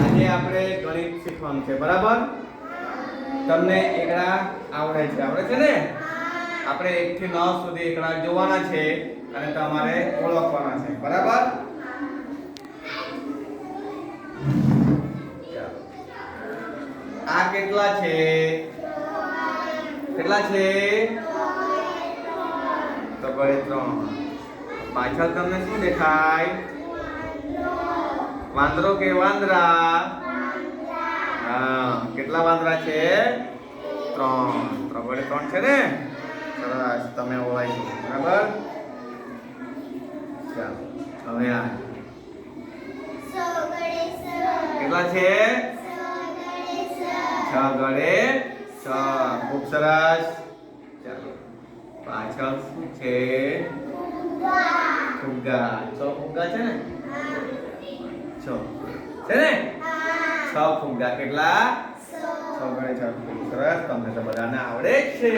આજે આપણે શીખવાનું છે, બરાબર? તમને એકડા આવડે છે આવડે છે ને? આપણે એક થી નવ સુધી એકડા જોવાના છે અને તમારે ઓળખવાના છે, બરાબર? આ કેટલા છે? કેટલા છે? તો ત્રણ. પાછળ તમને શું દેખાય? વાંદરો કે વાંદરા? હા, કેટલા વાંદરા છે? ત્રણ. ત્રણ વડે ત્રણ છે ને? સરસ, તમે ઓળાઈ ગયું. બરાબર? ચાલો, હવે આ. કેટલા છે? છ ગળે છ. ખૂબ સરસ. ચાલો, પાછળ શું છે? ફુગ્ગા છ ફુગ્ગા છે ને? છ. છે ને? છ ફુગ્ગા કેટલા? છ ગણે છ. સરસ. તમને તો બધાને આવડે જ છે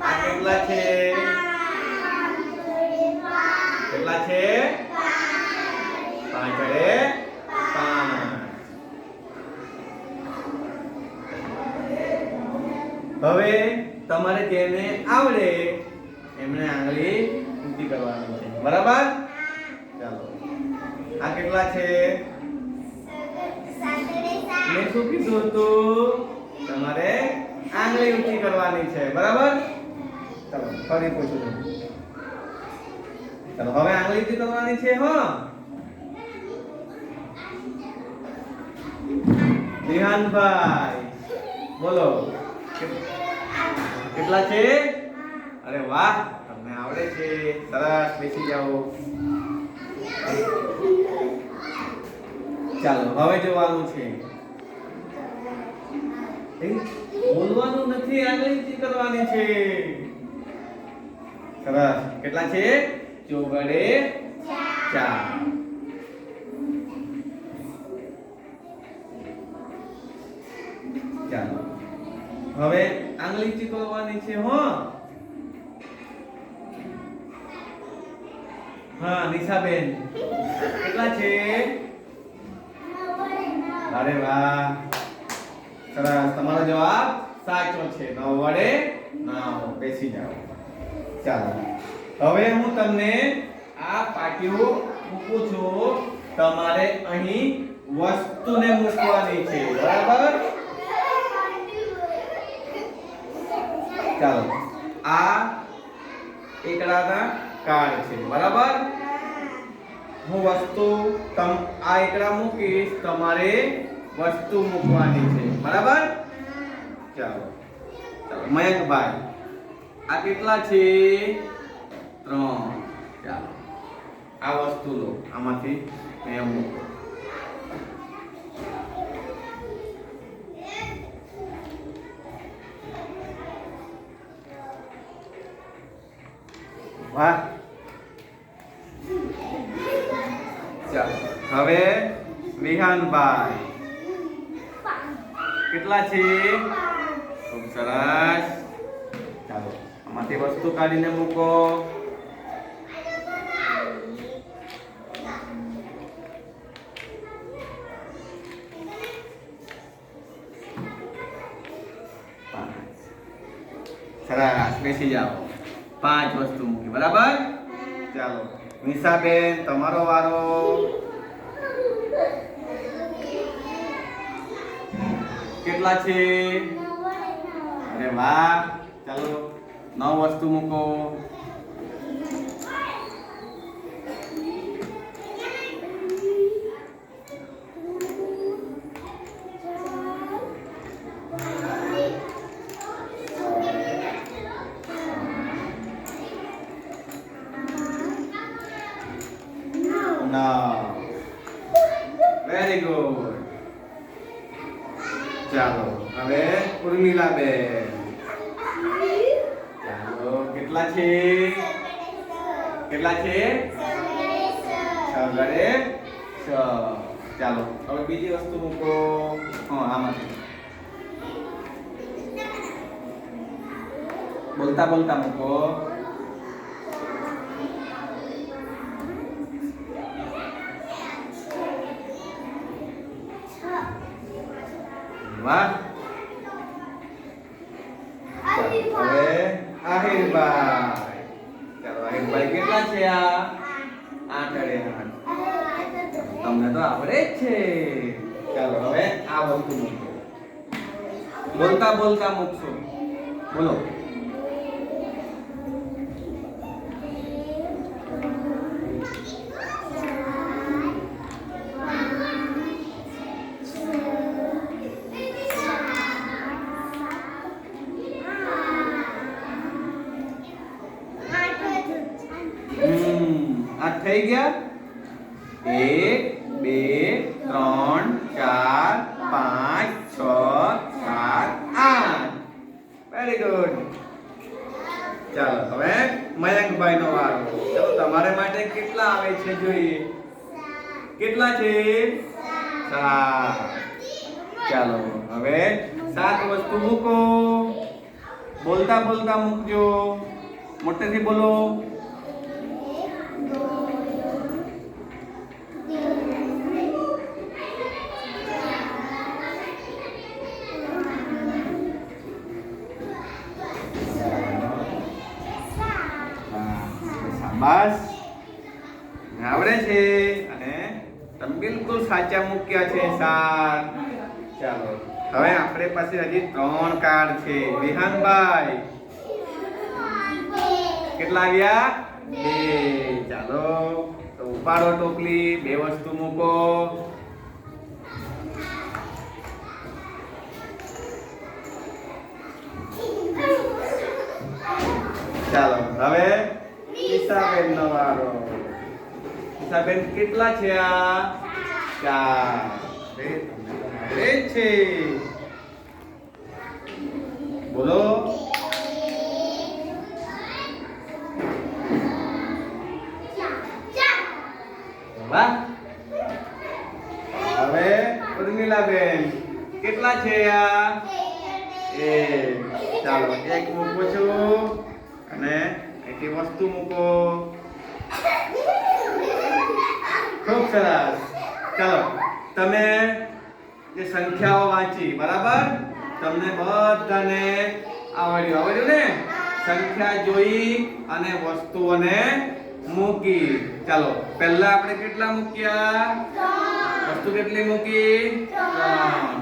આ કેટલા છે કેટલા છે પાંચ અડે પાંચ હવે તમારે જેને આવડે. એમને આંગળી ઊંચી કરવાની છે. બરાબર? ચાલો. આ કેટલા છે? મેં શું કીધું હતું? તમારે આંગળી ઊંચી કરવાની છે. બરાબર? ચાલો, ફરી પૂછું છું ચાલો, હવે આંગળી ઊંચી કરવાની છે, હો. વિહાનભાઈ બોલો. કેટલા છે? અરે વાહ, તમને આવડે છે. સરસ, બેસી જાઓ. ચાલો, હવે જોવાનું છે. બોલવાનું નથી, આંગળીથી કરવાની છે. સરસ. કેટલા છે? ચોગડે ચાર. હવે આંગળી ચીકવવાની છે, હો. હા, નિશાબેન. કેટલા છે? અરે વાહ. સરસ. તમારો જવાબ સાચો છે. નવ વડે નવ બેસી જાઓ. ચાલો. હવે હું તમને આ પાટીઓ મૂકું છું. તમારે અહીં વસ્તુને મૂકવાની છે. બરાબર? ચાલો. આ એકડાના કાર્ડ છે. બરાબર? હું વસ્તુ તમ, આ એકડા મૂકીશ, તમારે વસ્તુ મૂકવાની છે. બરાબર? ચાલો. ચાલો, મયંકભાઈ, આ કેટલા છે? ત્રણ. ચાલો. આ વસ્તુ લો. આમાંથી મેં મૂકો. વાહ ચાલો હવે વિહાનભાઈ કેટલા છે ખૂબ સરસ ચાલો આમાંથી વસ્તુ કાઢીને મૂકો પાંચ. સરસ બેસી જાઓ પાંચ વસ્તુ મૂકી બરાબર? ચાલો. નિશાબેન તમારો વારો. કેટલા છે? અરે વાહ. ચાલો નવ વસ્તુ મૂકો ના વેરી ગુડ ચાલો હવે ઉર્મિલા બેન ચાલો કેટલા છે કેટલા છે છ ગળે છ ચાલો હવે બીજી વસ્તુ મૂકો હા આમાંથી બોલતા બોલતા મૂકો વાહ ચાલો, હવે આહિરભાઈ આહિરભાઈ કેટલા છે આ? આઠ અડે આઠ તમને તો આવડે જ છે. ચાલો, હવે આ વસ્તુ મૂકો. બોલતા બોલતા મૂકશો. બોલો. થઈ ગયા? એક, બે, ત્રણ, ચાર, પાંચ, છ, સાત, આઠ. વેરી ગુડ ચાલો, હવે મયંકભાઈ નો વારો. ચાલો, તમારે માટે કેટલા આવે છે જોઈએ? કેટલા છે? સાત. ચાલો, હવે સાત વસ્તુ મૂકો. બોલતા બોલતા મૂકજો. મોટેથી બોલો. શાબાશ. આવડે છે અને તમે બિલકુલ સાચા મૂક્યા છે, સાર. ચાલો, હવે આપણે પાસે હજી ત્રણ કાર્ડ છે. વિહાનભાઈ, કેટલા આવ્યા? બે. ચાલો, તો ઉપાડો ટોપલી, બે વસ્તુ મૂકો. ચાલો, હવે ઈશાબેન નો વારો ઈશાબેન કેટલા છે આ ચાર બે બે છે બોલો વાહ હવે ઉર્મિલાબેન કેટલા છે આ એક ચાલો એક મૂકું છું અને એથી વસ્તુ મૂકો ખૂબ સરસ ચાલો તમે જે સંખ્યાઓ વાંચી બરાબર તમને બધાને આવડ્યું આવડ્યું ને સંખ્યા જોઈ અને વસ્તુઓને મૂકી ચાલો પહેલા આપણે કેટલા મૂક્યા વસ્તુ કેટલી મૂકી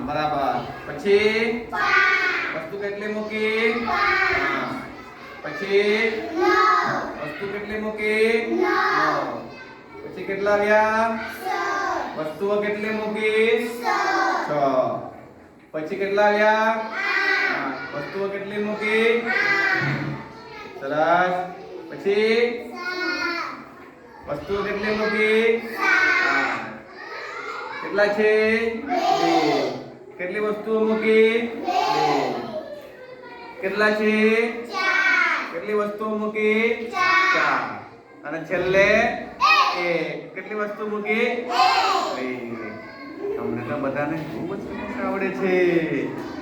બરાબર પછી વસ્તુ કેટલી મૂકી. પછી? વસ્તુ કેટલી મૂકી? પછી કેટલા આવ્યા? વસ્તુઓ કેટલી મૂકી? છ. પછી કેટલા આવ્યા? વસ્તુઓ કેટલી મૂકી? સરસ. પછી? વસ્તુઓ કેટલી મૂકી? કેટલા છે? કેટલી વસ્તુઓ મૂકી? કેટલા છે? કેટલી વસ્તુ મૂકી? ચાર. અને છેલ્લે એક. કેટલી વસ્તુ મૂકી? તમને તો બધાને ખૂબ જ આવડે છે.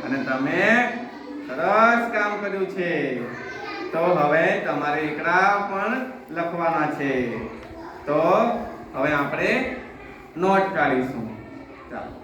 અને તમે સરસ કામ કર્યું છે. તો હવે તમારે એકડા પણ લખવાના છે. તો હવે આપણે નોટ કાઢીશું. ચાલો.